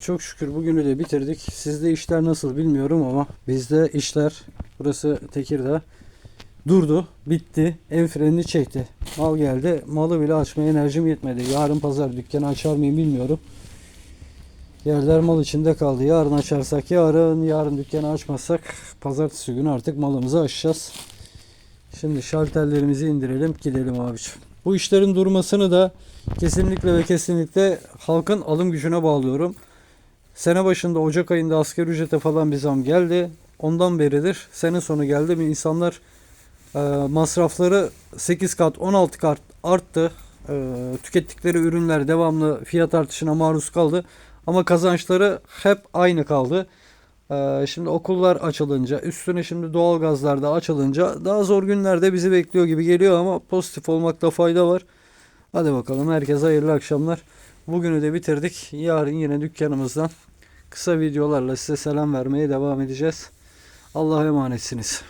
Çok şükür bugünü de bitirdik. Sizde işler nasıl bilmiyorum ama bizde işler burası Tekirdağ durdu, bitti. Ev frenini çekti. Mal geldi. Malı bile açmaya enerjim yetmedi. Yarın pazar dükkanı açar mıyım bilmiyorum. Yerler mal içinde kaldı. Yarın açarsak yarın, yarın dükkanı açmazsak pazartesi günü artık malımızı açacağız. Şimdi şalterlerimizi indirelim, gidelim abiciğim. Bu işlerin durmasını da kesinlikle ve kesinlikle halkın alım gücüne bağlıyorum. Sene başında Ocak ayında asgari ücrete falan bir zam geldi. Ondan beridir sene sonu geldi mi insanlar e, masrafları 8 kat 16 kat arttı. E, tükettikleri ürünler devamlı fiyat artışına maruz kaldı. Ama kazançları hep aynı kaldı. E, şimdi okullar açılınca üstüne şimdi doğalgazlar da açılınca daha zor günlerde bizi bekliyor gibi geliyor ama pozitif olmakta fayda var. Hadi bakalım herkese hayırlı akşamlar. Bugünü de bitirdik. Yarın yine dükkanımızdan kısa videolarla size selam vermeye devam edeceğiz. Allah'a emanetsiniz.